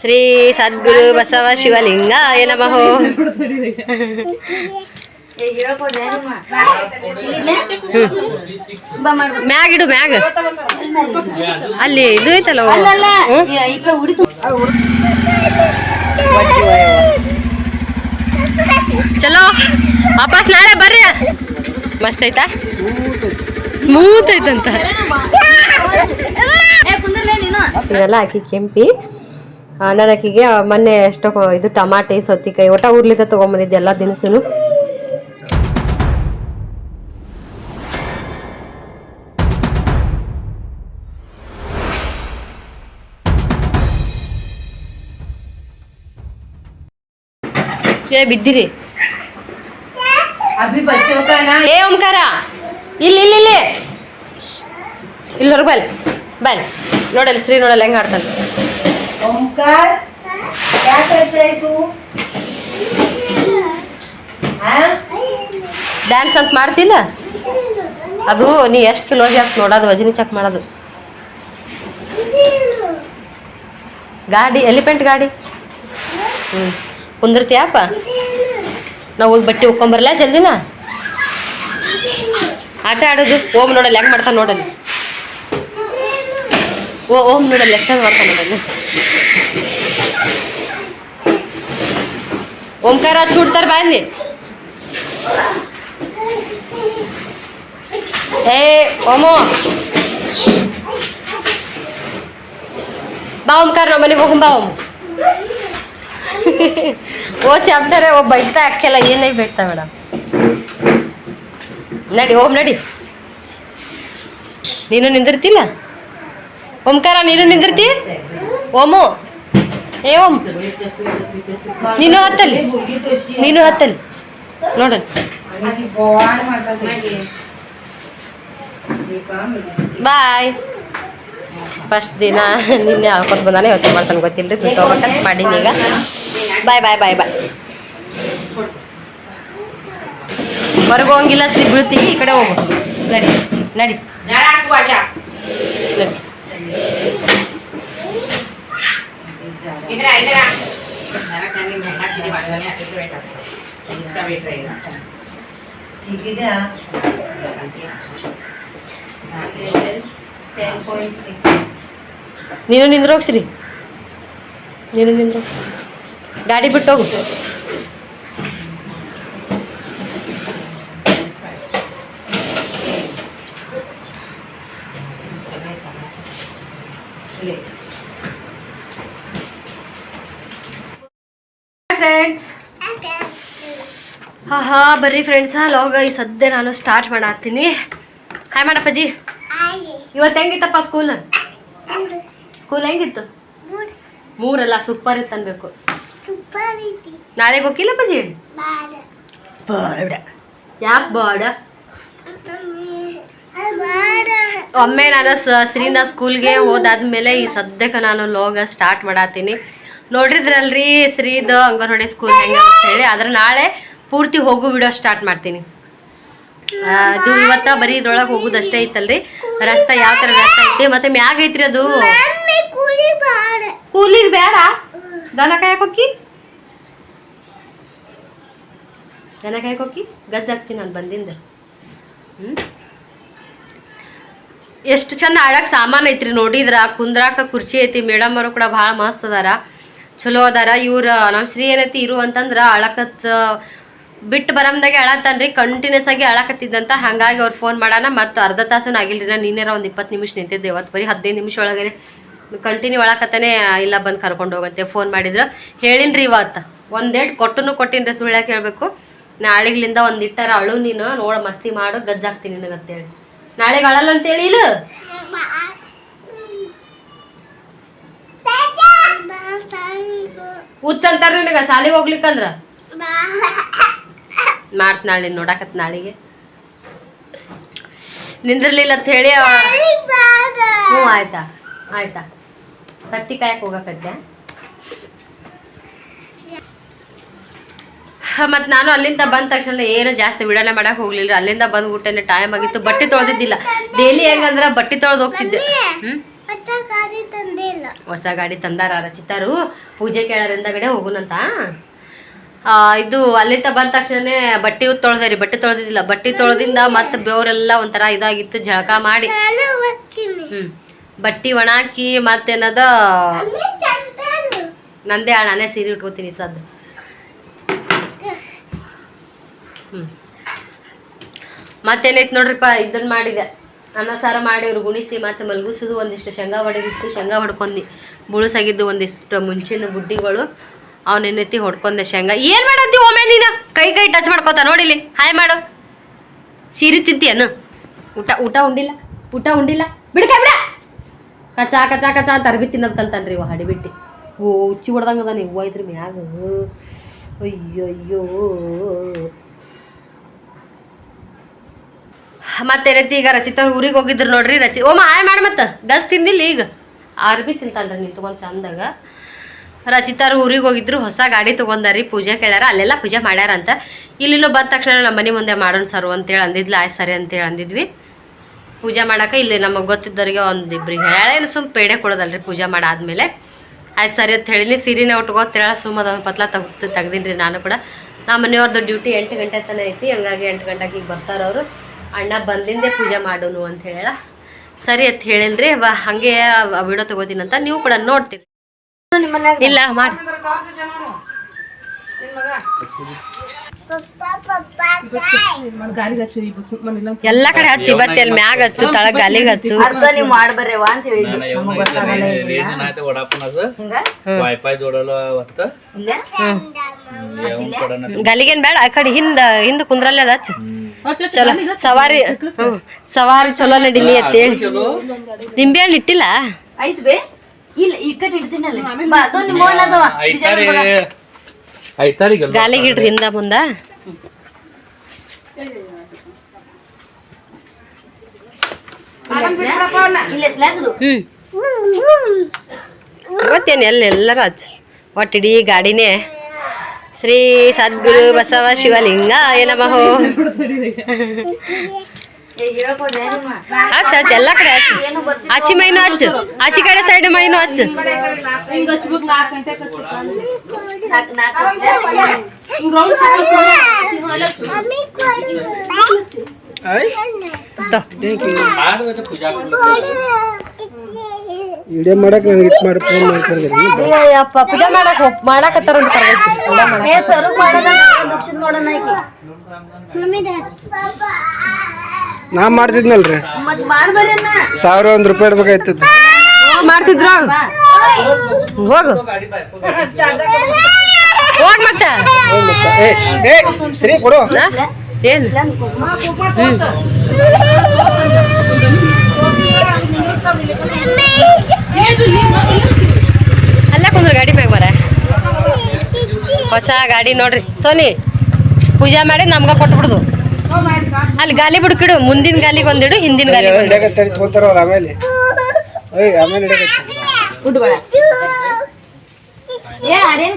ಶ್ರೀ ಸದ್ಗುರು ಬಸವ ಶಿವಲಿಂಗಾಯ ನಮಃ. ಮ್ಯಾಗ ಇಡು ಮ್ಯಾಗ. ಅಲ್ಲಿ ಇದು ಐತಲ್ಲ? ಚಲೋ. ವಾಪಸ್ ನಾಳೆ ಬರ್ರಿ. ಮಸ್ತ್ ಐತಾ? ಸ್ಮೂತ್ ಐತಂತ. ಇವೆಲ್ಲ ಹಾಕಿ ಕೆಂಪಿ. ನನಗೀಗೆ ಮೊನ್ನೆ ಎಷ್ಟೋ ಇದು ಟಮಾಟೆ ಸೌತಿಕಾಯಿ ಒಟ್ಟ ಊರ್ಲಿಂದ ತಗೊಂಬಂದಿದ್ದೆ ಎಲ್ಲ ದಿನಸೂ ಏ ಬಿದ್ದಿರಿ. ಏ ಓಂಕಾರ. ಇಲ್ಲಿ ಇಲ್ಲಿ ಇಲ್ಲಿ. ಇಲ್ಲಿ ಹೊರಗೆ ಬಲ್ ಬಲ್ ನೋಡಲ್ಲ ಶ್ರೀ ನೋಡಲ್ಲ ಹೆಂಗ್ ಆಡ್ತಾನೆ. ओमकार क्या करते है तू हाँ? ಡ್ಯಾನ್ಸ್ ಅಂತ ಮಾಡ್ತಿಲ್ಲ ಅದು ನೀ ಎಷ್ಟು ಕಿಲೋ ಅಂತ ನೋಡೋದು ವಜನಿ ಚೆಕ್ ಮಾಡೋದು ಗಾಡಿ ಎಲಿಫೆಂಟ್ ಗಾಡಿ ಹ್ಞೂ ಕುಂದಿರ್ತೀಯಪ್ಪ ನಾವು ಹೋಗಿ ಬಟ್ಟೆ ಉಕ್ಕೊಂಬರಲ್ಲ ಜಲ್ದಿನ ಆಟ ಆಡೋದು ಓಮ್ ನೋಡಲ್ಲ ಹೆಂಗೆ ಮಾಡ್ತಾನೆ ನೋಡಲ್ಲಿ ಓ ಓಮ್ ನೋಡಲ್ಲ ಎಷ್ಟು ಹೆಂಗೆ ಮಾಡ್ತಾನೆ ನೋಡಲ್ಲಿ ಓಂಕಾರ ಚೂಡ್ತಾರ ಬಾ ಅಲ್ಲಿ ಏ ಓಮೋ ಬಾ ಓಂಕಾರ ನಾವು ಮನೆಗೆ ಹೋಗಂ ಬಾ ಓಮ್ ಓ ಚಾಪ್ಟರ್ ಒಬ್ಬ ಬೈತಾ ಅಕ್ಕೆಲ್ಲ ಏನೇ ಬೇಡ್ತಾ ಮೇಡಮ್ ನಡಿ ಓಂ ನಡಿ ನೀನು ನಿಂದಿರ್ತಿಲ್ಲ ಓಂಕಾರ ನೀನು ನಿಂದಿರ್ತಿ ಓಮು ಏ ಓಂ ನೀನು ಹತ್ತಲ್ಲಿ? ನೀನು ಹತ್ತಲ್ಲಿ? ನೋಡೋಣ ಬಾಯ್. ಫಸ್ಟ್ ದಿನ ನಿನ್ನೆ ಹಾಕೋದು ಬಂದಾನೆ, ಇವತ್ತು ಮಾಡ್ತಾನೆ ಗೊತ್ತಿಲ್ಲ ಬಿಟ್ಟು ಹೋಗ್ಬೇಕಂತ ಮಾಡೀನಿ ಈಗ. ಬಾಯ್ ಬಾಯ್ ಬಾಯ್ ಬಾಯ್ ಹೊರಗೆ ಹೋಗಿಲ್ಲ ಸ್ಲಿಪ್ ಈ ಕಡೆ ಹೋಗು. ನಡಿ ನಡಿ. ನಡಿ. ಈಗಿದೆಯಾ ನೀನು ನಿಂದ್ರೋಗ್ಸ್ರಿ. ನೀನು ನಿಂದ್ರೋ. ಗಾಡಿ ಬಿಟ್ಟು ಹೋಗು ಹಾ ಬರ್ರಿ ಫ್ರೆಂಡ್ಸ ಲಾಗ ಈ ಸದ್ಯ ನಾನು ಸ್ಟಾರ್ಟ್ ಮಾಡತ್ತೀನಿ ಹಾಯ್ ಮಾಡಪ್ಪಜ್ಜಿ ಇವತ್ತು ಹೆಂಗಿತ್ತಪ್ಪ ಸ್ಕೂಲ್ ಸ್ಕೂಲ್ ಹೆಂಗಿತ್ತು? ಮೂರಲ್ಲ ಸೂಪರ್ ಇತ್ತು ಅನ್ಬೇಕು. ನಾಳೆ ಹೋಗಿಲ್ಲ ಪಜಿ ಬಾಡ. ಯಾಕೆ ಬಾಡ? ಒಮ್ಮೆ ನಾನು ಶ್ರೀನ ಸ್ಕೂಲ್ಗೆ ಹೋದಾದ್ಮೇಲೆ ಈ ಸದ್ಯಕ್ಕೆ ನಾನು ಲೋಗ ಸ್ಟಾರ್ಟ್ ಮಾಡತ್ತೀನಿ ನೋಡಿದ್ರಲ್ರಿ ಶ್ರೀದ ಅಂಗನವಾಡಿ ಸ್ಕೂಲ್ ಹೆಂಗೆ ಅಂತ ಹೇಳಿ. ಆದ್ರೆ ನಾಳೆ ಪೂರ್ತಿ ಹೋಗು ವಿಡಿಯೋ ಸ್ಟಾರ್ಟ್ ಮಾಡ್ತೀನಿ. ಅದು ಇವತ್ತ ಬರೀ ಇದ್ರೊಳಗೆ ಹೋಗುದಷ್ಟೇ ಐತಲ್ರಿ ರಸ್ತೆ ಯಾವ ಥರ ರಸ್ತೆ ಐತಿ? ಮತ್ತೆ ಮ್ಯಾಗ ಐತ್ರಿ ಅದು? ಕೂಲಿಗೆ ಬೇಡ. ದನ ಕಾಯಕ್ ಹೋಗಿ ದನ ಕಾಯಕ್ ಗಜ್ಜ ಗಜ್ಜಾಗ್ತೀನಿ ನಾನು ಬಂದಿಂದ. ಎಷ್ಟು ಚಂದ ಆಡಕ್ ಸಾಮಾನು ಐತ್ರಿ ನೋಡಿದ್ರ ಕುಂದ್ರಾಕ ಕುರ್ಚಿ ಐತಿ. ಮೇಡಮ್ ಅವರು ಕೂಡ ಭಾಳ ಮಸ್ತ್ ಅದಾರ. ಚಲೋ ಅದಾರ. ಇವ್ರ ನಮ್ಮ ಶ್ರೀ ಏನೈತಿ ಇರು ಅಂತಂದ್ರ ಅಳಕತ್ ಬಿಟ್ಟು ಬರಮ್ದಾಗೆ ಅಳತ್ತನ್ರಿ ಕಂಟಿನ್ಯೂಸ್ ಆಗಿ ಅಳಕತ್ತಿದ್ದಂತ ಹಂಗಾಗಿ ಅವ್ರು ಫೋನ್ ಮಾಡೋಣ ಮತ್ತು ಅರ್ಧ ತಾಸು ಆಗಿಲ್ರಿ ನಾನು ನೀನೇರ ಒಂದು ಇಪ್ಪತ್ತು ನಿಮಿಷ ನಿಂತಿದ್ದೆ ಇವತ್ತು ಬರೀ ಹದಿನೈದು ನಿಮಿಷ ಒಳಗೇ ಕಂಟಿನ್ಯೂ ಒಳಕತ್ತಾನೆ ಇಲ್ಲ ಬಂದು ಕರ್ಕೊಂಡು ಹೋಗಂತೆ ಫೋನ್ ಮಾಡಿದ್ರು. ಹೇಳಿನ್ರಿ ಇವತ್ತು ಒಂದೇಟ್ ಕೊಟ್ಟನು ಕೊಟ್ಟಿನ್ರಿ ಸುಳ್ಳ್ಯಾಕೆ ಕೇಳಬೇಕು ನಾಳೆಗ್ಲಿಂದ ಒಂದು ಇಟ್ಟಾರ ಅಳು ನೀನು ನೋಡ ಮಸ್ತಿ ಮಾಡು ಗಜ್ಜಾಗ್ತೀನಿ ನಿನಗಂತೇಳಿ. ನಾಳೆಗೆ ಅಳಲ್ಲ ಅಂತೇಳಿ ಇಲ್ಲ ಹುಚ್ಚಂತಾರ ನಿನಗ ಶಾಲೆಗೆ ಹೋಗ್ಲಿಕ್ಕಂದ್ರ? ಮಾಡ್ತ ನಾಳೆ ನೋಡಾಕತ್ ನಾಳಿಗೆ. ನಿಂದಿರ್ಲಿಲ್ಲ ಅಂತ ಹೇಳಿ ಹ್ಞೂ ಆಯ್ತಾ ಆಯ್ತಾ. ಕತ್ತಿ ಕಾಯಕ್ ಹೋಗಕತ್ತೆ ಮತ್ತು ನಾನು ಅಲ್ಲಿಂದ ಬಂದ ತಕ್ಷಣ ಏನು ಜಾಸ್ತಿ ವಿಡನೆ ಮಾಡಕ್ ಹೋಗ್ಲಿಲ್ಲ ಅಲ್ಲಿಂದ ಬಂದ್ಬಿಟ್ಟೇನೆ ಟೈಮ್ ಆಗಿತ್ತು. ಬಟ್ಟೆ ತೊಳೆದಿದ್ದಿಲ್ಲ. ಡೈಲಿ ಹೆಂಗಂದ್ರೆ ಬಟ್ಟೆ ತೊಳೆದು ಹೋಗ್ತಿದ್ದೆ. ಹೊಸ ಗಾಡಿ ತಂದಾರ ರಚಿತಾರು ಪೂಜೆ ಕೇಳಾರಿಂದಗಡೆ ಹೋಗುನಂತ ಆ, ಇದು ಅಲ್ಲಿಂದ ಬಂದ ತಕ್ಷಣ ಬಟ್ಟೆ ತೊಳೆದ್ರಿ ಬಟ್ಟೆ ತೊಳೆದಿದ್ದಿಲ್ಲ. ಬಟ್ಟೆ ತೊಳೆದಿಂದ ಮತ್ತೆ ಬೆವರೆಲ್ಲ ಒಂಥರ ಇದಾಗಿತ್ತು ಜಳಕ ಮಾಡಿ. ಹ್ಮ್. ಬಟ್ಟಿ ಒಣಾಕಿ ಮತ್ತೇನದ? ನಂದೇ ಹಾಳ ನಾನೇ ಸೀರೆ ಉಟ್ಕೋತೀನಿ ಸದ್ ಹ್ಮ್. ಮತ್ತೇನೈತೆ ನೋಡ್ರಿಪ್ಪ ಇದನ್ನ ಮಾಡಿದೆ. ಅನ್ನ ಸಾರ ಮಾಡಿ ಅವ್ರು ಗುಣಿಸಿ ಮತ್ತೆ ಮಲಗಿಸೋದು ಒಂದಿಷ್ಟು ಶೇಂಗಾ ಹೊಡೆದಿತ್ತು ಶೇಂಗಾ ಹೊಡ್ಕೊಂಡಿ ಬುಳುಸಾಗಿದ್ದು ಒಂದಿಷ್ಟು ಮುಂಚಿನ ಬುಡ್ಡಿಗಳು. ಅವನೇನೈತಿ ಹೊಡ್ಕೊಂಡೆ ಶೇಂಗ. ಏನು ಮಾಡಂತಿ ಒಮ್ಮೆ ನೀನು? ಕೈ ಕೈ ಟಚ್ ಮಾಡ್ಕೋತ ನೋಡಿಲಿ ಹಾಯ್ ಮಾಡು. ಸೀರೆ ತಿಂತೀಯನು? ಊಟ ಊಟ ಉಂಡಿಲ್ಲ? ಊಟ ಉಂಡಿಲ್ಲ? ಬಿಡ್ಕ ಬಿಡ. ಕಚಾ ಕಚಾ ಕಚಾ ಅಂತ ಅರ್ಬಿ ತಿನ್ನೋದು ಕಲ್ತಾನ್ರಿ ಇವ ಹಡಿಬಿಟ್ಟು. ಓ, ಉಚ್ಚಿ ಹೊಡ್ದಂಗದ ನೀವು ಐತ್ರಿ ಮ್ಯಾಗ. ಅಯ್ಯೋ ಅಯ್ಯೋ ಮತ್ತೆ ರೀತಿ ಈಗ ರಚಿತಾ ಊರಿಗೆ ಹೋಗಿದ್ರು ನೋಡ್ರಿ. ರಚಿ ಓಮ ಹಾಯ್ ಮಾಡಿ ಮತ್ತೆ. ದಸ್ ತಿಂದಿಲ್ಲ ಈಗ. ಅರ್ಬಿ ತಿಂತಾನ್ರಿ ನಿಂತ್ಕೊಂಡ್ ಚಂದಾಗ. ರಚಿತಾರು ಊರಿಗೆ ಹೋಗಿದ್ರು, ಹೊಸ ಗಾಡಿ ತೊಗೊಂಡಾರಿ, ಪೂಜೆ ಕೇಳ್ಯಾರ, ಅಲ್ಲೆಲ್ಲ ಪೂಜೆ ಮಾಡ್ಯಾರಂತ. ಇಲ್ಲಿನೂ ಬಂದ ತಕ್ಷಣ ನಮ್ಮ ಮನೆ ಮುಂದೆ ಮಾಡೋಣ ಸರ್ ಅಂತೇಳಿ ಅಂದಿದ್ಲು, ಆಯ್ತು ಸರಿ ಅಂತೇಳಿ ಅಂದಿದ್ವಿ. ಪೂಜೆ ಮಾಡೋಕೆ ಇಲ್ಲಿ ನಮಗೆ ಗೊತ್ತಿದ್ದವ್ರಿಗೆ ಒಂದಿಬ್ರಿಗೆ ಹೇಳೇನು ಸುಮ್ ಪೇಡೆ ಕೊಡೋದಲ್ರಿ ಪೂಜೆ ಮಾಡಾದ್ಮೇಲೆ. ಆಯ್ತು ಸರಿ ಅಂತ ಹೇಳಿ ಸೀರೆನೇ ಉಟ್ಕೋತೇಳ ಸುಮ್ಮ ಅದೊಂದು ಪತ್ಲ ತೆಗ್ದು ತೆಗ್ದೀನಿ ನಾನು ಕೂಡ. ನಮ್ಮ ಮನೆಯವ್ರದ್ದು ಡ್ಯೂಟಿ ಎಂಟು ಗಂಟೆ ತನಕ ಐತಿ, ಹಂಗಾಗಿ ಎಂಟು ಗಂಟೆಗೆ ಈಗ ಬರ್ತಾರವರು ಅಣ್ಣ ಬಂದಿಂದೆ ಪೂಜೆ ಮಾಡೋನು ಅಂತ ಹೇಳ. ಸರಿ ಅಂತ ಹೇಳಿಲ್ರಿ, ವ, ಹಾಗೆ ವಿಡಿಯೋ ತಗೋತೀನಂತ ನೀವು ಕೂಡ ನೋಡ್ತೀರಿ. ಇಲ್ಲ ಮಾಡಿ. ಎಲ್ಲಾ ಕಡೆ ಹಚ್ಚಿ ಬಟ್ಟೆ ಅಲ್ಲಿ ಮ್ಯಾಗ ಹಚ್ಚು ತಳ ಗಾಲಿಗೆ ಹಚ್ಚು. ಗಲಿಗೇನ್ ಬೇಡ ಆ ಕಡೆ ಹಿಂದ ಹಿಂದ ಕುಂದ್ರಲ್ಲ ಅದ ಹಚ್ಚು. ಚಲೋ. ಸವಾರಿ ಸವಾರಿ ಚಲೋ ನಡಿಲಿ ಅಂತೇಳಿ. ನಿಂಬೆ ಹಣ್ಣು ಇಟ್ಟಿಲ್ಲ? ಐತ್ ಬೇ ಇಲ್ಲ ಇಕ್ಕಟ್ ಇಡ್ತೀನಲ್ಲ. ಬಾ ಅದೊಂದು ಮೋಲ್ ಐತಾರಿ ಐತಾರಿ ಗಾಲಿಗೆ ಇಡ್ರಿ ಹಿಂದ ಮುಂದ. ಇಲ್ಲ ಸ್ಲಾಸರು ಎಲ್ಲ ಒಟ್ಟು ಇಡೀ ಗಾಡಿನೇ. ಶ್ರೀ ಸದ್ಗುರು ಬಸವ ಶಿವಲಿಂಗ ಏನಮ್ಮ ಹೇಳ್ಕೊಡ್ಲೆ ನಿಮ್ಮ ಹಚ್ಚ ಹಚ್ಚ ಎಲ್ಲ ಕಡೆ ಹಚ್ಚು ಏನು ಗೊತ್ತಿಲ್ಲ ಆಚಿ ಮೈನು ಹಚ್ಚು ಆಚಿ ಕಡೆ ಸೈಡ್ ಮೈನು ಹಚ್ಚು ನಾಲ್ಕು ನಾಲ್ಕು ತೊ. ಆದ್ರೆ ಪೂಜಾ ವಿಡಿಯೋ ಮಾಡಕ್ ನನಗೆ ಇಟ್ ಮಾಡಿ ಫೋನ್ ಮಾಡ್ತಾರೆ ಅಯ್ಯಪ್ಪ ಪೂಜೆ ಮಾಡಕ್ ಹೋಗ್ ಮಾಡಾಕತ್ತಾರ ಅಂತ ಕರ್ದೈತಿ. ಏ ಸರು ಆಕಿ. ನಾ ಮಾಡ್ತಿದ್ನಲ್ರಿ. ಮತ್ ಸಾವಿರ ಒಂದ್ ರೂಪಾಯಿ ಇಡ್ಬೇಕಾಯ್ತದ. ಮಾಡ್ತಿದ್ರ. ಹೋಗು. ಹೋಗ್ ಮತ್ತೆ. ಏ ಏ ಸರಿ ಕೊಡು? ಏನ್? ಅಲ್ಲೇ ಕುಂದ್ರ ಗಾಡಿ ಮ್ಯಾಗ ಬರ. ಹೊಸ ಗಾಡಿ ನೋಡ್ರಿ. ಸೋನಿ ಪೂಜೆ ಮಾಡಿ ನಮ್ಗ ಕೊಟ್ಬಿಡುದು. ಅಲ್ಲಿ ಗಾಲಿ ಬಿಡ್ಕಿಡು ಮುಂದಿನ ಗಾಲಿಗೆ ಒಂದಿಡು ಹಿಂದಿನ ಗಾಲಿ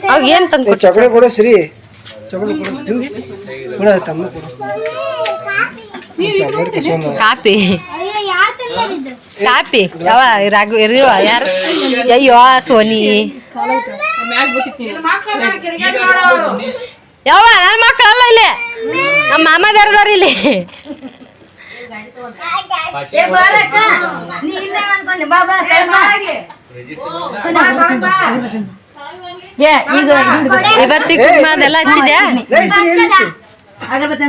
ಅವಾಗ ಏನ್ ತಂದ್ ಚಕಡೆ ಕೊಡು ಶ್ರೀ ಚಕಡೆ ಕೊಡು. ತಮ್ಮ ಕಾಪಿ. ಕಾಪಿ. ಯಾವ ರಾಘು ಇರುವ ಯಾರು? ಅಯ್ಯೋ ಸೋನಿ. ಯಾವ ನನ್ನ ಮಕ್ಕಳಲ್ಲ ಇಲ್ಲಿ ನಮ್ಮ ಮಾಮದಾರದಾರ ಇಲ್ಲಿ ಈಗ ಇವತ್ತಿಗೆ ಹಚ್ಚಿದ್ಯಾ ಅಗರಬತ್ತಿ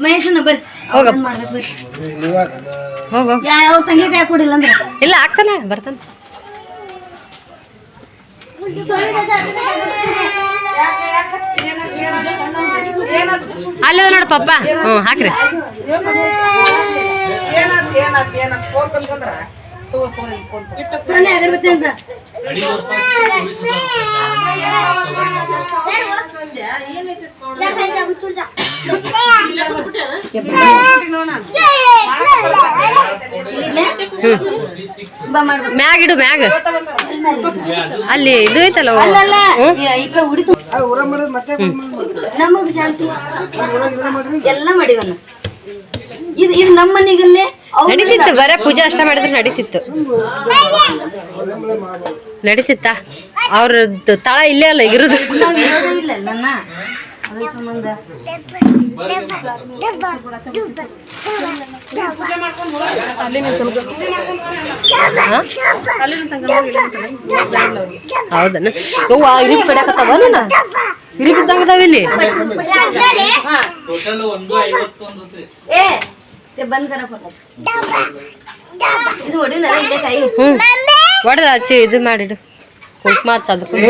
ಮಹೇಶನ ಬರ್ರಿ ಹೋಗಪ್ಪ. ಮಾಡ್ಬೇಕು ಬರ್ರಿ ತಂಗಿ ಹೋಗು ಯಾವ ತಂಗಿಕಾಯಿ ಕೊಡಿಲ್ಲ ಅಂದ್ರೆ? ಇಲ್ಲ ಆಗ್ತಾನೆ ಬರ್ತಾನೆ. ಅಲ್ಲದ ನೋಡು ಪಪ್ಪ. ಹ್ಞೂ ಹಾಕ್ರಿ. ಸೊನ್ನೆ ಅಗರಬತ್ತಿ ಅಂತ ಮ್ಯಾಗ ಇಡು ಮ್ಯಾಗ. ಅಲ್ಲಿ ಇದು ಐತಲ್ಲ. ನಮಗ್ ಶಾಂತಿ. ಎಲ್ಲ ಮಾಡಿವನ್ನ ಇದು ಇದು ನಮ್ಮ ಮನೆಗಲ್ಲೇ ನಡೀತಿತ್ತು ಬರ ಪೂಜೆ ಅಷ್ಟ ಮಾಡಿದ್ರೆ ನಡೀತಿತ್ತು. ನಡೀತಿತ್ತ? ಅವ್ರದ್ದು ತಳ ಇಲ್ಲೇ ಅಲ್ಲ ಇರೋದು. ಹೌದನ? ಯವ್ವ ಇಳಿದು ಕಡ್ಯಾಕತ್ತಾವ ನೀನು ಇಳಿದಿದ್ದಂಗ ಇಲ್ಲಿ? ಹೊಡೆದ ಆಚೆ ಇದು ಮಾಡಿಡು. ಕುಂಕುಮ ಅದಕ್ಕೆ.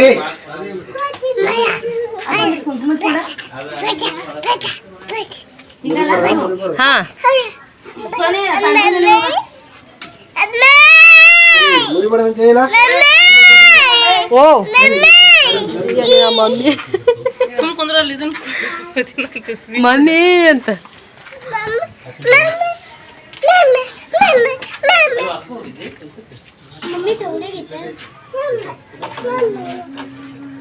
ಏ ಅದು ಮಮ್ಮಿ. ಕೂಡ ಈಗಲ್ಲ ಹಾ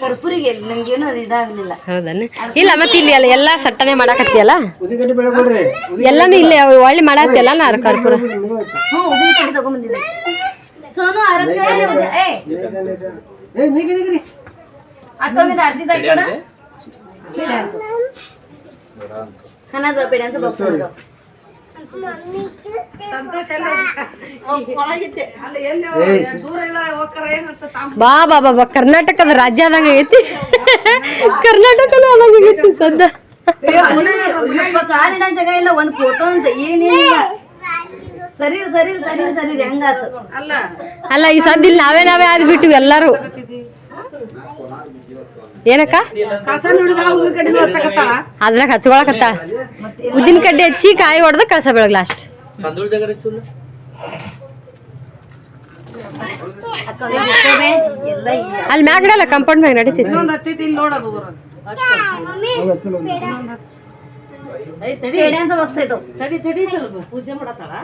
ಕರ್ಪೂರಿಗೆ ನಂಗೇನು ಅದು ಇದಾಗಲಿಲ್ಲ. ಇಲ್ಲ ಮತ್ತೆ ಇಲ್ಲಿ ಎಲ್ಲ ಎಲ್ಲಾ ಸಟ್ಟನೆ ಮಾಡಾಕತ್ತಿಯಲ್ಲ? ಎಲ್ಲಾನು ಇಲ್ಲಿ ಒಳ್ಳೆ ಮಾಡಾಕತ್ತಿಯಲ್ಲ ನಾ ಕರ್ಪೂರ? ಅರ್ಧ. ಹ್ಞೂ ಕಡ್ಡಿ ತಗೊಂಬಂದಿದ್ದೆ. ಸೋನು ನೀಗಿ ನೀಗ್ರಿ ಅಕ್ಕಂಗಿದ ಬಾ ಬಾ ಬಾ ಬಾ ಕರ್ನಾಟಕದ ರಾಜ್ಯ ಆದಂಗ ಐತಿ. ಕರ್ನಾಟಕನ ಆದಂಗ ಆಗೈತಿ ಸದ್ದ. ಜಾಗ ಇಲ್ಲ ಒಂದ್ ಫೋಟೋ ಅಂತ ಏನೇನಿಲ್ಲ ಸರಿ ಸರಿ ಸರಿ ಸರಿ ಹೆಂಗಾತ? ಅಲ್ಲ. ಈ ಸದ್ದಿಲ್ಲ ನಾವೇ ನಾವೇ ಆದ್ಬಿಟ್ಟು ಎಲ್ಲಾರು. ಏನಕ್ಕ? ಅದ್ರಾಗ ಹಚ್ಕೊಳಕತ್ತ. ಉದ್ದಿನ ಕಡ್ಡಿ ಹಚ್ಚಿ ಕಾಯಿ ಹೊಡೆದ ಕಳ್ಸ ಬೆಳಗ್ ಲಾಸ್ಟ್ ತಂದೂಳ ಕಂಪೌಂಡ್ ಮ್ಯಾಗ ಅಕ್ಕ ಪೂಜೆ ಎಲ್ಲ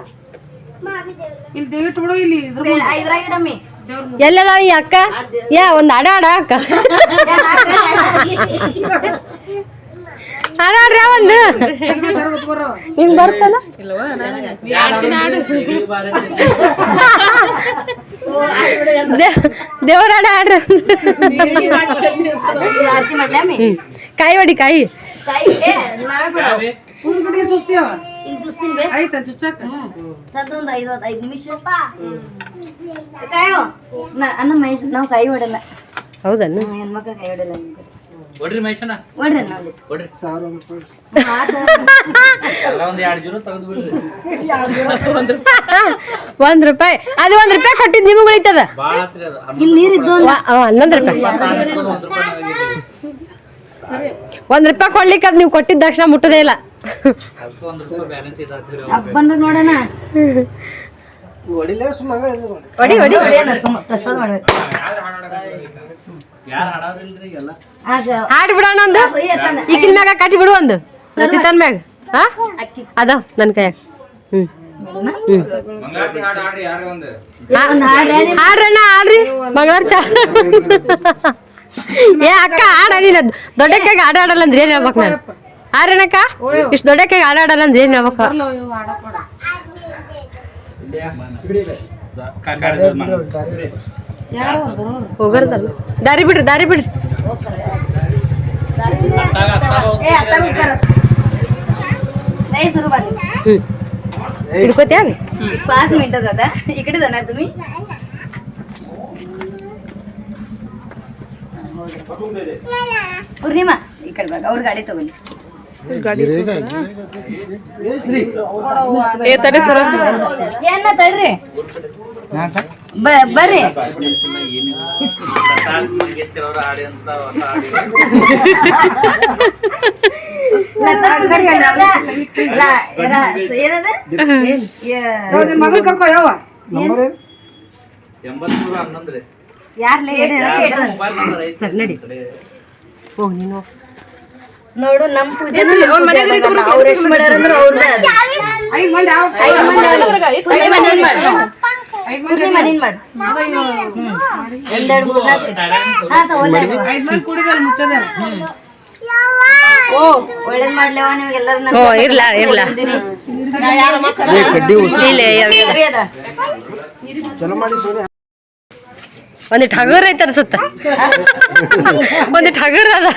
ಇಲ್ಲಿ ಇಲ್ಲಿ ಈ ಅಕ್ಕ? ಯಾ ಒಂದ್ ಅಡ ಅಡ ಅಕ್ಕ? ಅಡಾಡ್ರ ಒಂದು. ಹೆಂಗ್ ಸರ್ ದೇವ್ರ ಅಡ ಆಡ್ರ ಕೈ ಮಾಡ್ಲಮ್ಮಿ ಕಾಯಿ ಹೊಡಿ ಕೈ ತಾಯಿಗೆ ಅನ್ನ ನಾವು ಕೈ ಒಂದು ಒಂದ್ ರೂಪಾಯಿ. ಅದು ಒಂದ್ ರೂಪಾಯಿ ಕೊಟ್ಟಿದ್ ನಿಮಗೆ ಉಳಿತದ? ಇಲ್ಲಿ ನೀರು ಇದ್ದು ಹನ್ನೊಂದು ರೂಪಾಯಿ. ಒಂದ್ ರೂಪಾಯಿ ಕೊಡ್ಲಿಕ್ಕೆ ಅದು ನೀವು ಕೊಟ್ಟಿದ್ದ ತಕ್ಷಣ ಮುಟ್ಟದೇ ಇಲ್ಲ. ಬಂದ್ಬೇಕು ನೋಡೋಣ. ಹೊಡಿ ಹೊಡಿ ಹೊಡಿಯೋಣ ಸುಮ್ಮ ಪ್ರಸಾದ ಮಾಡ್ಬೇಕು. ಬಿಡೋಣ ಒಂದು. ಈಗಿನ ಮ್ಯಾಗ ಕಟ್ಟಿ ಬಿಡು ಒಂದು. ರಚಿತನ್ ಮ್ಯಾಗ. ಹಾ? ಅಕ್ಕಿ. ಅದ ನನ್ ಕೈಯಾಗ. ಹ್ಮ್. ಹಾ, ಒಂದ್? ಹಾಡ್ರಿ. ಮಂಗಳಾರ್ತ ಏ ಅಕ್ಕ ಹಾಡ ನೀನ ದೊಡ್ಡಕ್ಕಾಗ ಹಾಡಾಡಲ್ಲ ಅಂದ್ರೆ ಏನ್ ಹೇಳ್ಬೇಕು ನಾನು? ಹಾಡ್ರಣ್ಣಕ್ಕ ಇಷ್ಟು ದೊಡ್ಡಕ್ಕಾಗ ಹಾಡ ಆಡಲ್ಲ ಅಂದ್ರೆ ಏನ್ ಹೇಳ್ಬೇಕು ಹೋಗರ್ದಲ್ಲ ದಾರಿ ಬಿಡ್ರಿ ದಾರಿ ಬಿಡ್ರಿ ಏ, ಅತ್ತ ಕೂತ್ಕೊರ. नाही सुरू बाकी हम्म. हिडकोत्या रे पाच मिनिटं दादा इकडे जाणार तुम्ही पूर्णिमा इकडे बघा ಅವ್ರ ಗಾಡಿ ಏ ಶ್ರೀ ಏನ ತಡ್ರಿ ಬರ್ರಿ. ಮಗಳು ಕರ್ಕೋ ಯಾವ ಯಾರ್ಲೇ ಸರ್ ಸರಿ, ನಡಿ. ಹೋಗ್ ನೀನು ನೋಡು ನಮ್ ಪೂಜೆ ಅವ್ರ ಎಷ್ಟ್ ಮಾಡ್ಯಾರ ಅಂದ್ರೆ ಓ ಇರ್ಲಾ ಇರ್ಲಾ. ಇಲ್ಲ ಒಂದಿಟ್ ಹಗರ್ ಐತೆ ಅನ್ಸುತ್ತ. ಒಂದಿಟ್ ಹಗರ್ ಅದ?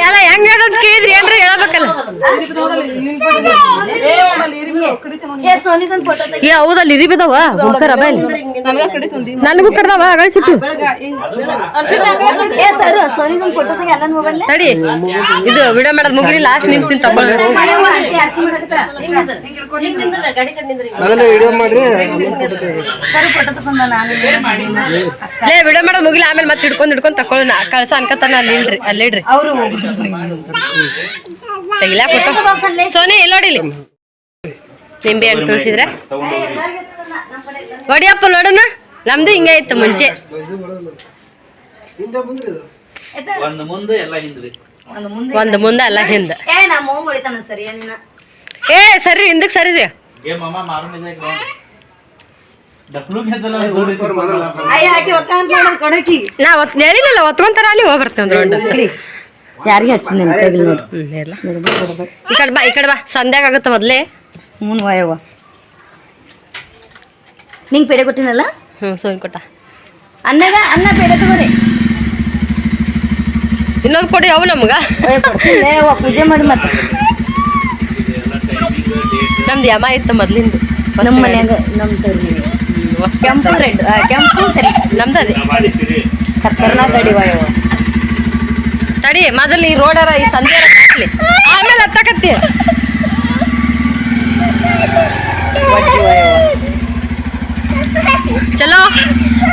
ಎಲ್ಲ ಹೆಂಗ ಹೇಳೋದ್ ಕೇಳಿದ್ರಿ? ಏನ್ರಿ ಹೇಳ್ಬೇಕಲ್ಲ. ಏ ಹೌದಲ್ಲ ಇರಿ ಬಿದವ ಹೋಗ್ತಾರ ಬೈಲ್ ನನಗೂ ಕಡ್ದಾವ ಗಳಿಸಿಟ್ಟು ಸಿಟ್ಟು. ತಡಿ. ಇದು ವಿಡಿಯೋ ಮಾಡೋದ್ ಮುಗಿರಿ ಲಾಸ್ಟ್ ನಿಂತೀನಿ ತಗೊಳ್ಳಿ ಲೇ ವಿಡಿಯೋ ಮಾಡೋ. ಮುಗಿಲಿ. ಆಮೇಲೆ ಮತ್ತೆ ಹಿಡ್ಕೊಂಡು ಹಿಡ್ಕೊಂಡು ತಕೊಳ್ಳೋಣ. ಕಳ್ಸ ಅನ್ಕತಾನ ಅಲ್ಲಿ ಇಲ್ರಿ ಅಲ್ಲಿ ಇಡ್ರಿ. ಅವರು ತೆಗಿಲಾ ಫೋಟೋ ಸೋನಿ ಇಲ್ಲಿ ನೋಡಿ ಇಲ್ಲಿ ನಿಂಬೆ ಹಣ್ಣು ತುಳಿಸಿದ್ರೆ? ಹೊಡಿಯಪ್ಪ ನೋಡೋಣ ನಮ್ದು ಹಿಂಗೆ ಇತ್ತು ಮುಂಚೆ. ಹಿಂದೆ ಒಂದ್ ಮುಂದೆ ಎಲ್ಲ ಹಿಂದ್ರಿ. ಒಂದು ಮುಂದೆ. ಅಲ್ಲ ಹಿಂದ. ಏ ನಾ ಮೋ ಹೊಡಿತಾನ ಸರಿ ನಿನ್ನ ಏ ಸರಿ ಹಿಂದಕ್ಕೆ ಸರಿ ರೀ. ನಾ ಒತ್ ಹೇಳಿಲ್ಲ ಒತ್ಕೊಂತಾರ ಅಲ್ಲಿ ಹೋಗ್ಬರ್ತೇವೆ ಒಂದು ಯಾರಿಗೆ ಹಚ್ಚಿ ನಿನ್ ನೋಡು. ಇಲ್ಲ ಈ ಕಡೆ ಬಾ ಈ ಕಡೆ ಬಾ. ಸಂಧ್ಯಾಗ ಆಗುತ್ತೆ ಮೊದ್ಲೇ. ಹ್ಞೂ ವಯವ್ವ. ನಿಂಗೆ ಪೇಡೆ ಕೊಟ್ಟಿನಲ್ಲ? ಹ್ಮ್ ಸೋನ್ ಕೊಟ್ಟ. ಅನ್ನದ ಅನ್ನ ಪೇಡೆ ತಗೋರಿ. ಇನ್ನೊಂದು ಕೊಡಿ ಅವು ನಮ್ಗ. ಪೂಜೆ ಮಾಡಿ ಮತ್ತೆ. ನಮ್ದು ಯಮ ಇತ್ತು ಮೊದ್ಲಿಂದು. ನಮ್ಮ ಮನ್ಯಾಗ ನಮ್ಮ ತವ್ರ ಕೆಂಪು ರೆಡ್ ಕೆಂಪು ಸರಿ ನಮ್ದು ಅದೇ. ಕರ್ನಾಟಕ ಗಡಿ ವಯವ್ವ. ತಡಿ ಮೊದಲು ಈ ರೋಡರ ಈ ಸಂಜೆ ಕಟ್ಲಿ ಆಮೇಲೆ ಹತ್ತಕತ್ತಿ. ಚಲೋ.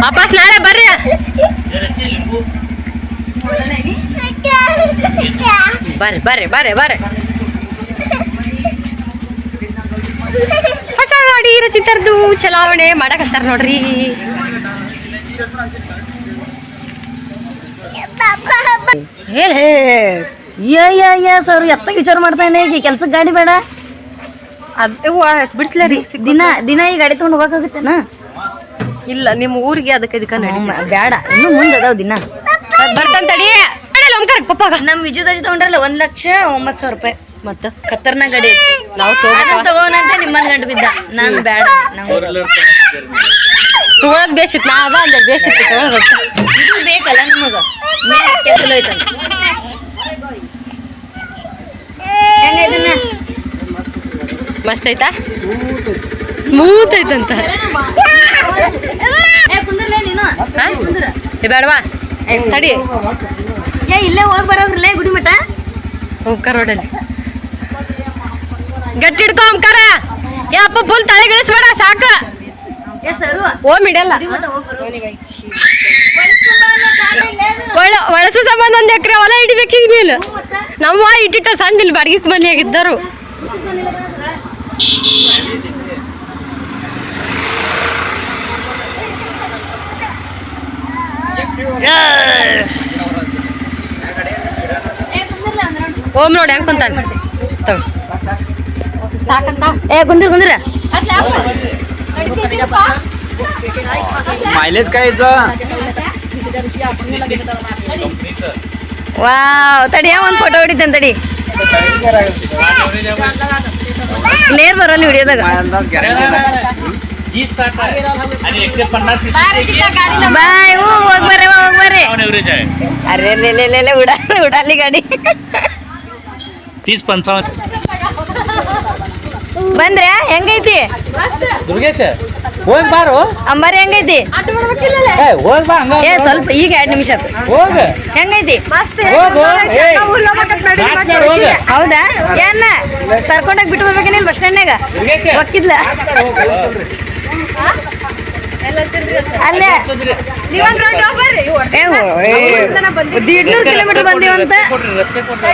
ವಾಪಸ್ ನಾಳೆ ಬರ್ರಿ. ಬರ್ರಿ ಬರ್ರಿ ಬರ್ರಿ ಬರ್ರಿ. ಹೊಸ ಗಾಡಿ ರಚಿತರದು ಚಲಾವಣೆ ಮಾಡಕತ್ತಾರ ನೋಡ್ರಿ. ಹೇಳ ಏ ಸರ್ ಎತ್ತ ವಿಚಾರ ಮಾಡ್ತಾನೆ ಈ ಕೆಲ್ಸಕ್ಕೆ ಗಾಡಿ ಬೇಡ. ಅದು ಬಿಡ್ಸ್ಲ ರೀ ದಿನ ದಿನ ಈ ಗಾಡಿ ತಗೊಂಡು ಹೋಗಕ್ಕಾಗುತ್ತೇನ ಇಲ್ಲ ನಿಮ್ಮ ಊರಿಗೆ ಅದಕ್ಕೆ ಇದಕ್ಕೆ ಬೇಡ ಇನ್ನು ಮುಂದೆ ಅದಾವ ದಿನ. ಬರ್ತಂತಡಿ ಪಪ್ಪಾಗ. ನಮ್ಮ ವಿಜಯದಾಜಿ ತಗೊಂಡ್ರಲ್ಲ ಒಂದ್ ಲಕ್ಷ ಒಂಬತ್ತು ಸಾವಿರ ರೂಪಾಯಿ. ಮತ್ತೆ ಕತ್ತರ್ನ ಗಾಡಿ ಐತಿ. ನಾವು ಅದನ್ನ ಅಂತ ನಿಮ್ಮನ್ ಗಂಟು ಬಿದ್ದ. ನಾನು ಬೇಡ. ನಾವು ತಗೊಳದ್ ಬೇಸಿತ್ತು ನಾ ಅದ ಅಂದ್ರೆ ಬೇಸಿತ್ತು ತಗೊಳೋದು ಇದು ಬೇಕಲ್ಲ ನಮಗ? ಮೇಲೆ ಕೆಸಲು ಐತಲ್ಲ ಹೆಂಗೈತಣ್ಣ ಮಸ್ತ್ ಐತಾ? ಸ್ಮೂತ್ ಐತಂತ. ಏ ಕುಂದ್ರಲೇ ನೀನು? ಏ, ಕುಂದ್ರ ಏ ಬೇಡವಾ? ಏ, ತಡಿ. ಏ ಇಲ್ಲೇ ಹೋಗಿ ಬರೋಗ್ರಲ್ಲೇ ಗುಡಿಮಠ? ಮಠ ಓಂಕಾರ ರೋಡಲ್ಲಿ. ಗಟ್ಟಿ ಹಿಡ್ಕೊ ಅಂಕಾರ ಯಪ್ಪ ಫುಲ್ ತಲೆ ಗಿಳಿಸ್ಬೇಡ ಸಾಕ. ಓಮ್ ಇಡಲ್ಲ ಒಳಸು ಸಂಬಂಧ ಒಂದ್ ಎಕರೆ ಹೊಲ ಹಿಡಿಬೇಕೀಗ ನೀನು. ನಮ್ಮ ಇಟ್ಟಿಟ್ಟ ಸಂದಿಲ್ ಇಲ್ಲಿ ಬಾಡಿಗೆ ಮನೆಯಾಗಿದ್ದರು ಓಮ್ ನೋಡಿ ಹೆಂಗ್ ಕುಂತಾನ? ತಗೋ. ए गुंदीर मायलेज काय वाव या मन फोटो उडी तडी क्लिअर बरोबर व्हिडिओ बाय बरे वग बरे अरे ले ले ले उडाली उडाली गाडी तीस पंचावन्न ಬಂದ್ರೆ ಹೆಂಗೈತಿ? ದುರ್ಗೇಶ್ ಹೋಗ್ ಬಾರು. ಅಂಬಾರಿ ಹೆಂಗೈತಿ? ಏ ಹೋಗ್ ಬಾ ಹಂಗ ಏ ಸ್ವಲ್ಪ ಈಗ ಎರಡ್ ನಿಮಿಷ ಆತು. ಹೋಗ. ಹೆಂಗೈತಿ? ಹೋಗು ಏ ಹೋಗ. ಹೌದಾ? ಏನ? ಕರ್ಕೊಂಡೋಗಿ ಬಿಟ್ಟು ಬರ್ಬೇಕೇನ ಬಸ್ ಸ್ಟ್ಯಾಂಡ್ನಾಗ ದುರ್ಗೇಶ. ಒಕ್ಕಿದ್ಲ? ಹೋಗ್. ಅಲ್ಲೇ? ದೀಡ್ನೂರು ಕಿಲೋಮೀಟರ್ ಬಂದೀವಂತ? ಕೊಡ್ರಿ ರಸ್ತೆ ಕೊಡ್ರಿ.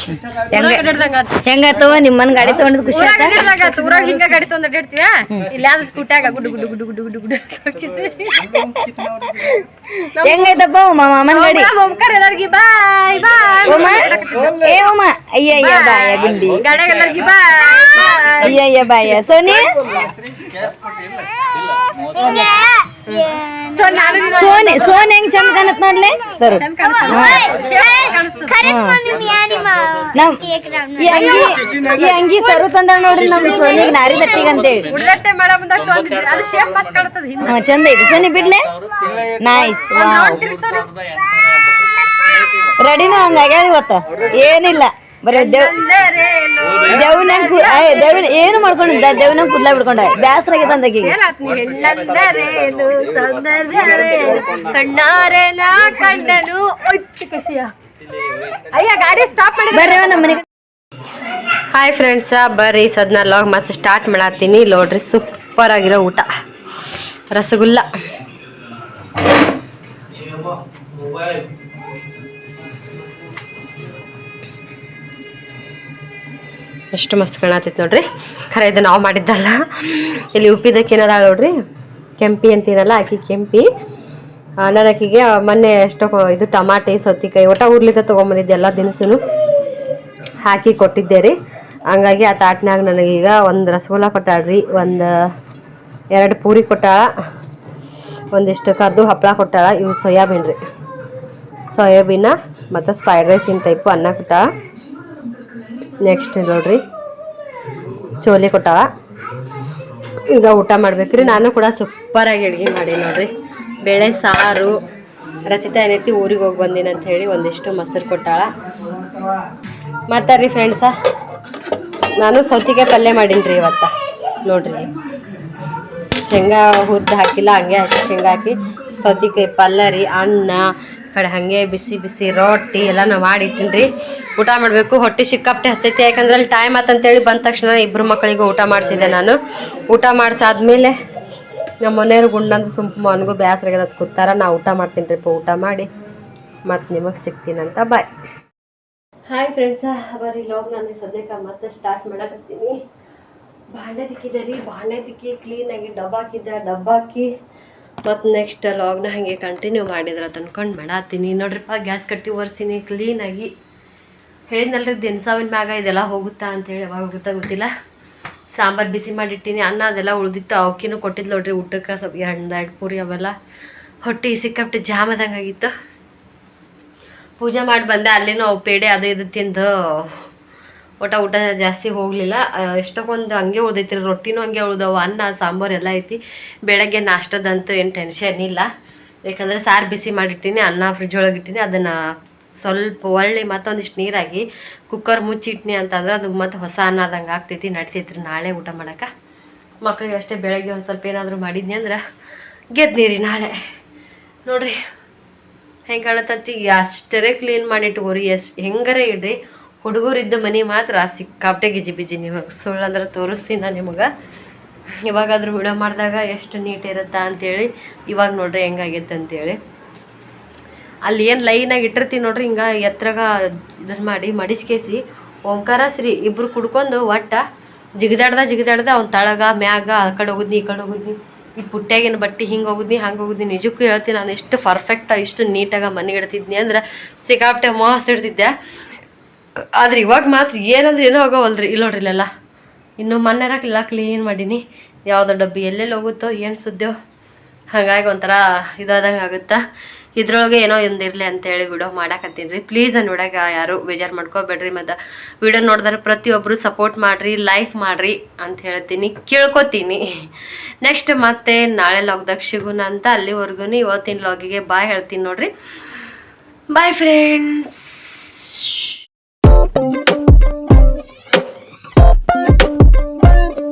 ಚಂದ ಐತೆ ಹೆಂಗಾತು ನಿಮ್ಮನ್ ಗಾಡಿ ತಗೊಂಡ್ ಖುಷಿ ಆಯ್ತಾ ಊರಾಗ ಹಿಂಗ ಗಾಡಿ ತಗೊಂಡ್ ಅಡ್ಡಿರ್ತೀವ ಇಲ್ಲ ಸ್ಕೂಟ್ಯಾಗ ಗುಡು ಗುಡು ಗುಡು ಗುಡು ಗುಡು ಗುಡು. ಹೆಂಗೈತಪ್ಪ ಉಮಾ ಮಾಮನ್ ಗಾಡಿ? ಓಂಕಾರ ಎಲ್ಲಾರ್ಗಿ ಬಾಯ್ ಬಾಯ್. ಉಮಾ? ಏ ಉಮಾ. ಅಯ್ಯ ಅಯ್ಯ ಬಾಯ ಗುಂಡಿ ಗಾಡ್ಯಾಗ ಎಲ್ಲಾರ್ಗಿ ಬಾಯ್. ಅಯ್ಯ ಅಯ್ಯ ಬಾಯ. ಸೋನಿ? ಸೋನಿ ಸೋನೆ ಹೆಂಗ್ ಚಂದ ಕಾಣತ್ ನೋಡ್ಲಿ ಸರ್. ಈ ಅಂಗಿ ಈ ಅಂಗಿ ಸರು ತಂದ ನೋಡ್ರಿ ನಮ್ ಸೋನಿಗ್ ನಾರಿ ದಟ್ಟಿಗೆ ಅಂತೇಳಿ ಚಂದ ಐತಿ ಸೋನಿ ಬಿಡ್ಲೆ? ನೈಸ್ ರೆಡಿನ ಹಂಗಾಗ್ಯಾವ ಇವತ್ತ. ಏನಿಲ್ಲ. ಬರೀ ದೇವ್ ದೇವ್ನಂಗ್ ದೇವ್ನ ಏನು ಮಾಡ್ಕೊಂಡಿದ್ದ ದೇವನ ಕುದ್ಲ ಬಿಡ್ಕೊಂಡ? ಬ್ಯಾಸರ ಆಗೈತೆ ಅಂದಕಿಗೆ ಹೆಣ್ಣಂದರೇನು ಸೌಂದರ್ಯರೇನು? ಕಣ್ಣಾರೆ ನಾ ಕಂಡನು ಒಯ್ತು ಖುಷಿಯ ಅಯ್ಯ ಗಾಡಿ ಸ್ಟಾಪ್ ಮಾಡಿ ಬರ್ರಿ ನಮ್ಮ ಮನೆಗೆ ಹಾಯ್ ಫ್ರೆಂಡ್ಸ ಬರ್ರಿ ಸದ್ನ ಲಾಗ್ ಮತ್ತೆ ಸ್ಟಾರ್ಟ್ ಮಾಡತ್ತೀನಿ. ನೋಡ್ರಿ ಸೂಪರ್ ಆಗಿರೋ ಊಟ. ರಸಗುಲ್ಲ. ಎಷ್ಟು ಮಸ್ತ್ ಕಾಣತೈತಿ ನೋಡ್ರಿ. ಖರೆ ಇದು ನಾವು ಮಾಡಿದ್ದಲ್ಲ. ಇಲ್ಲಿ ಉಪ್ಪಿದಕ್ಕೆ ಏನದ ನೋಡ್ರಿ. ಕೆಂಪಿ ಅಂತೀನಲ್ಲ ಆಕಿ ಕೆಂಪಿ. ನಾನು ಆಕಿಗೆ ಮೊನ್ನೆ ಎಷ್ಟೋ ಇದು ಟಮಾಟೆ, ಸೌತಿಕಾಯಿ ಒಟ ಊರ್ಲಿಂದ ತೊಗೊಂಬಂದಿದ್ದೆ ಎಲ್ಲ ದಿನಸೂ ಹಾಕಿ ಕೊಟ್ಟಿದ್ದೆ ರೀ. ಹಂಗಾಗಿ ಆ ತಾಟ್ನಾಗ ನನಗೀಗ ಒಂದು ರಸಗುಲ್ಲ ಕೊಟ್ಟಾಳ್ರಿ ಒಂದು ಎರಡು ಪೂರಿ ಕೊಟ್ಟಾಳ. ಒಂದಿಷ್ಟು ಕದ್ದು ಹಪ್ಪಳ ಕೊಟ್ಟಾಳ. ಇವು ಸೋಯಾಬೀನ್ ರೀ. ಸೋಯಾಬೀನ ಮತ್ತು ಸ್ಪೈಡ್ ರೈಸಿನ ಟೈಪು ಅನ್ನ ಕೊಟ್ಟಾಳ. ನೆಕ್ಸ್ಟ್ ನೋಡ್ರಿ. ಚೋಲೆ ಕೊಟ್ಟವ. ಈಗ ಊಟ ಮಾಡ್ಬೇಕ್ರಿ. ನಾನು ಕೂಡ ಸೂಪರಾಗಿ ಅಡುಗೆ ಮಾಡಿ ನೋಡ್ರಿ. ಬೇಳೆ, ಸಾರು, ರಚಿತ ಏನೈತಿ ಊರಿಗೆ ಹೋಗಿ ಬಂದೀನಿ ಅಂತ ಹೇಳಿ ಒಂದಿಷ್ಟು ಮೊಸರು ಕೊಟ್ಟಾಳ. ಮಾತಾರ್ರಿ ರೀ ಫ್ರೆಂಡ್ಸ ನಾನು ಸೌತಿಗೆ ಪಲ್ಯ ಮಾಡೀನಿ ಇವತ್ತ. ನೋಡ್ರಿ. ಶೇಂಗಾ ಹುರ್ದು ಹಾಕಿಲ್ಲ, ಹಂಗೆ ಹಾಕಿ, ಶೇಂಗಾ ಹಾಕಿ. ಸೌತಿಕಾಯಿ ಪಲ್ಯ ರೀ, ಅನ್ನ ಕಡೆ ಹಾಗೆ ಬಿಸಿ ಬಿಸಿ ರೊಟ್ಟಿ ಎಲ್ಲ ಮಾಡಿ ರೀ ಊಟ ಮಾಡಬೇಕು. ಹೊಟ್ಟೆ ಸಿಕ್ಕಾಪಟ್ಟೆ ಹಸ್ತೈತಿ. ಯಾಕಂದ್ರೆ ಅಲ್ಲಿ ಟೈಮ್ ಆತಂತೇಳಿ ಬಂದ ತಕ್ಷಣ ಇಬ್ಬರು ಮಕ್ಕಳಿಗೂ ಊಟ ಮಾಡಿಸಿದೆ ನಾನು. ಊಟ ಮಾಡಿಸಾದ್ಮೇಲೆ ನಮ್ಮ ಮನೆಯವ್ರು ಗುಂಡಂದು ಸುಂಪು ಮನ್ಗೂ ಬೇಸರ ಕೂತಾರ, ನಾ ಊಟ ಮಾಡ್ತೀನಿ ರೀ ಊಟ ಮಾಡಿ. ಮತ್ತು ನಿಮಗೆ ಸಿಗ್ತೀನಂತ ಬಾಯ್. ಹಾಯ್ ಫ್ರೆಂಡ್ಸ ಬರ್ರಿ ಲೋಗ್ ನಾನು ಸದ್ಯಕ್ಕೆ ಮತ್ತೆ ಸ್ಟಾರ್ಟ್ ಮಾಡಕತ್ತೀನಿ ಬಾಂಡೆ ತಿಕ್ಕಿದೆ ರೀ. ಬಾಂಡೆ ತಿಕ್ಕಿ ಕ್ಲೀನಾಗಿ ಡಬ್ಬ ಹಾಕಿದ್ದೆ. ಡಬ್ಬ ಮತ್ತು ನೆಕ್ಸ್ಟ್ ಲಾಗ್ನ ಹಾಗೆ ಕಂಟಿನ್ಯೂ ಮಾಡಿದ್ರೆ ತಂದ್ಕೊಂಡು ಮಾಡತ್ತೀನಿ ನೋಡ್ರಿಪ್ಪ ಗ್ಯಾಸ್ ಕಟ್ಟಿ ಒರೆಸಿನಿ ಕ್ಲೀನಾಗಿ ಹೇಳಿದ್ನಲ್ರಿ, ದಿನಸಾವಿನ ಮ್ಯಾಗ ಇದೆಲ್ಲ ಹೋಗುತ್ತಾ ಅಂತೇಳಿ ಯಾವಾಗ ಹೋಗುತ್ತಾ ಗೊತ್ತಿಲ್ಲ. ಸಾಂಬಾರು ಬಿಸಿ ಮಾಡಿಟ್ಟಿನಿ, ಅನ್ನ ಅದೆಲ್ಲ ಉಳ್ದಿತ್ತು ಅವಕ್ಕಿನೂ ಕೊಟ್ಟಿದ್ದು ನೋಡ್ರಿ, ಊಟಕ್ಕೆ ಸ್ವಲ್ಪ ಎರಡು ಎರಡು ಪೂರಿ ಅವೆಲ್ಲ. ಹೊಟ್ಟೆ ಸಿಕ್ಕಾಪಟ್ಟೆ ಜಾಮದಂಗೆ ಆಗಿತ್ತು ಪೂಜೆ ಮಾಡಿ ಬಂದೆ, ಅಲ್ಲಿನೂ ಅವು ಪೇಡೆ ಅದು ಇದು ತಿಂದು ಊಟ ಊಟ ಜಾಸ್ತಿ ಹೋಗಲಿಲ್ಲ. ಎಷ್ಟೊಂದು ಹಂಗೆ ಉಳ್ದೈತಿ ರೊಟ್ಟಿನೂ ಹಂಗೆ ಉಳ್ದವು, ಅನ್ನ, ಸಾಂಬಾರು ಎಲ್ಲ ಐತಿ. ಬೆಳಗ್ಗೆ ನಾಷ್ಟದಂತೂ ಏನು ಟೆನ್ಷನ್ ಇಲ್ಲ. ಯಾಕಂದರೆ ಸಾರು ಬಿಸಿ ಮಾಡಿಟ್ಟಿನಿ, ಅನ್ನ ಫ್ರಿಜ್ ಒಳಗೆ ಇಟ್ಟಿನಿ, ಅದನ್ನು ಸ್ವಲ್ಪ ಒಳ್ಳೆ ಮತ್ತೊಂದಿಷ್ಟು ನೀರಾಗಿ ಕುಕ್ಕರ್ ಮುಚ್ಚಿಟ್ನಿ ಅಂತಂದ್ರೆ ಅದು ಮತ್ತೆ ಹೊಸ ಅನ್ನ ಆದಂಗೆ ಆಗ್ತೈತಿ ನಡ್ತೈತಿ ರೀ ನಾಳೆ ಊಟ ಮಾಡೋಕೆ. ಮಕ್ಳಿಗೆ ಅಷ್ಟೇ ಬೆಳಗ್ಗೆ ಒಂದು ಸ್ವಲ್ಪ ಏನಾದರೂ ಮಾಡಿದ್ನಿ ಅಂದ್ರೆ ಗೆದ್ನಿ ರೀ ನಾಳೆ. ನೋಡ್ರಿ, ಹೆಂಗೆ ಕಾಣತತ್ತಿ? ಅಷ್ಟರೇ ಕ್ಲೀನ್ ಮಾಡಿಟ್ಕೋರಿ. ಎಷ್ಟು ಹೆಂಗಾರ ಇಡ್ರಿ? ಹುಡುಗರಿದ್ದ ಮನೆ ಮಾತ್ರ ಸಿಕ್ಕಾಪಟ್ಟೆ ಗಿಜಿ ಬಿಜಿ ನೀವು ಸುಳ್ಳಂದ್ರೆ ತೋರಿಸ್ತೀನಿ ನಾನು ನಿಮಗೆ. ಇವಾಗಾದ್ರೂ ವಿಡಿಯೋ ಮಾಡಿದಾಗ ಎಷ್ಟು ನೀಟ್ ಇರುತ್ತಾ ಅಂತೇಳಿ, ಇವಾಗ ನೋಡ್ರಿ ಹೆಂಗಾಗೈತೆ ಅಂತೇಳಿ. ಅಲ್ಲಿ ಏನು ಲೈನಾಗಿ ಇಟ್ಟಿರ್ತೀನಿ ನೋಡ್ರಿ, ಹಿಂಗೆ ಎತ್ತರಾಗ ಇದನ್ನು ಮಾಡಿ ಮಡಿಸ್ಕೇಸಿ. ಓಂಕಾರ ಶ್ರೀ ಇಬ್ಬರು ಕುಡ್ಕೊಂಡು ಒಟ್ಟ ಜಿಗಿದಾಡ್ದ ಜಿಗಿದಾಡ್ದ ಅವ್ನ ತಳಗ, ಮ್ಯಾಗ, ಆ ಕಡೆ ಹೋಗಿದ್ನಿ, ಈ ಕಡೆ ಹೋಗಿದ್ನಿ. ಈ ಪುಟ್ಟ್ಯಾಗಿನ ಬಟ್ಟೆ ಹಿಂಗೆ ಹೋಗಿದ್ನಿ, ಹಂಗೆ ಹೋಗಿದ್ನಿ. ನಿಜಕ್ಕೂ ಹೇಳ್ತೀನಿ ನಾನು, ಎಷ್ಟು ಪರ್ಫೆಕ್ಟಾಗಿ ಇಷ್ಟು ನೀಟಾಗಿ ಮನೆಗೆ ಇಡ್ತಿದ್ನಿ ಅಂದ್ರೆ ಸಿಕ್ಕಾಪಟ್ಟೆ ಮಸ್ತ್ ಇಡ್ತಿದ್ದೆ. ಆದ್ರೆ ಇವಾಗ ಮಾತ್ರ ಏನಂದ್ರೆ ಏನೋ ಹೋಗೋವಲ್ರಿ ಇಲ್ಲ ನೋಡ್ರಿ ಇಲ್ಲೆಲ್ಲ. ಇನ್ನು ಮೊನ್ನೆರಾಕಿಲ್ಲ ಕ್ಲೀನ್ ಮಾಡೀನಿ. ಯಾವುದೋ ಡಬ್ಬಿ ಎಲ್ಲೆಲ್ಲಿ ಹೋಗುತ್ತೋ, ಏನು ಸುದ್ದೋ ಹಾಗಾಗಿ ಒಂಥರ ಇದಾದಂಗೆ ಆಗುತ್ತಾ. ಇದ್ರೊಳಗೆ ಏನೋ ಒಂದು ಇರಲಿ ಅಂತೇಳಿ ವಿಡಿಯೋ ಮಾಡಾಕತ್ತೀನಿ ರೀ. ಪ್ಲೀಸ್ ವಿಡಿಯೋಗೆ ಯಾರು ಬೇಜಾರು ಮಾಡ್ಕೋಬೇಡ್ರಿ. ಮತ್ತು ವಿಡಿಯೋ ನೋಡಿದ್ರೆ ಪ್ರತಿಯೊಬ್ಬರು ಸಪೋರ್ಟ್ ಮಾಡಿರಿ ಲೈಕ್ ಮಾಡಿರಿ ಅಂತ ಹೇಳ್ತೀನಿ. ಕೇಳ್ಕೊತೀನಿ. ನೆಕ್ಸ್ಟ್ ಮತ್ತೆ ನಾಳೆ ಲಾಗ್ದಾಗ ಸಿಗೋಣ ಅಂತ ಅಲ್ಲಿವರೆಗೂ ಇವತ್ತಿನ ಲಾಗಿಗೆ ಬಾಯ್ ಹೇಳ್ತೀನಿ ನೋಡ್ರಿ. Bye friends